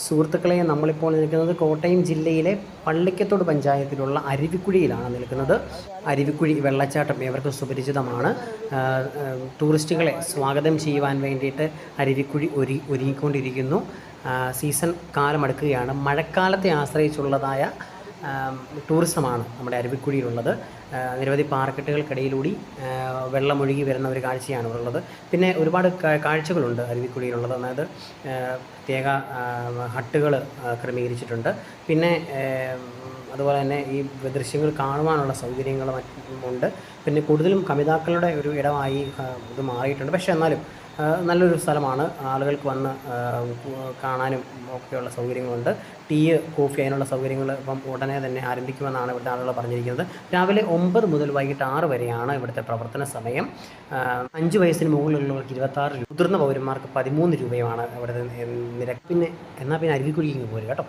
സുഹൃത്തുക്കളെ നമ്മളിപ്പോൾ നിൽക്കുന്നത് കോട്ടയം ജില്ലയിലെ പള്ളിക്കത്തോട് പഞ്ചായത്തിലുള്ള അരുവിക്കുഴിയിലാണ് നിൽക്കുന്നത്. അരുവിക്കുഴി വെള്ളച്ചാട്ടം ഇവർക്ക് സുപരിചിതമാണ്. ടൂറിസ്റ്റുകളെ സ്വാഗതം ചെയ്യുവാൻ വേണ്ടിയിട്ട് അരുവിക്കുഴി ഒരു ഒരുങ്ങിക്കൊണ്ടിരിക്കുന്നു. സീസൺ കാലമെടുക്കുകയാണ് മഴക്കാലത്തെ ആശ്രയിച്ചുള്ളതായ ടൂറിസമാണ് നമ്മുടെ അരുവിക്കുഴിയിലുള്ളത്. നിരവധി പാറക്കെട്ടുകൾക്കിടയിലൂടി വെള്ളമൊഴുകി വരുന്ന ഒരു കാഴ്ചയാണ് ഉള്ളത്. പിന്നെ ഒരുപാട് കാഴ്ചകളുണ്ട് അരുവിക്കുഴിയിലുള്ളത്. അതായത് പ്രത്യേക ഹട്ടുകൾ ക്രമീകരിച്ചിട്ടുണ്ട്. പിന്നെ അതുപോലെ തന്നെ ഈ ദൃശ്യങ്ങൾ കാണുവാനുള്ള സൗകര്യങ്ങളും ഉണ്ട്. പിന്നെ കൂടുതലും കവിതാക്കളുടെ ഒരു ഇടമായി ഇത് മാറിയിട്ടുണ്ട്. പക്ഷേ എന്നാലും നല്ലൊരു സ്ഥലമാണ്. ആളുകൾക്ക് വന്ന് കാണാനും ഒക്കെയുള്ള സൗകര്യങ്ങളുണ്ട്. ടീ കോഫി അതിനുള്ള സൗകര്യങ്ങൾ ഇപ്പം ഉടനെ തന്നെ ആരംഭിക്കുമെന്നാണ് ഇവിടുത്തെ ആളുകൾ പറഞ്ഞിരിക്കുന്നത്. രാവിലെ ഒമ്പത് മുതൽ വൈകിട്ട് ആറ് വരെയാണ് ഇവിടുത്തെ പ്രവർത്തന സമയം. അഞ്ച് വയസ്സിന് മുകളിലുള്ളവർക്ക് ഇരുപത്താറ് രൂപ. മുതിർന്ന പൗരന്മാർക്ക് പതിമൂന്ന് രൂപയുമാണ് ഇവിടുത്തെ നിരക്ക്. പിന്നെ എന്നാൽ പിന്നെ അരുവിക്കുഴിക്ക് പോരുക കേട്ടോ.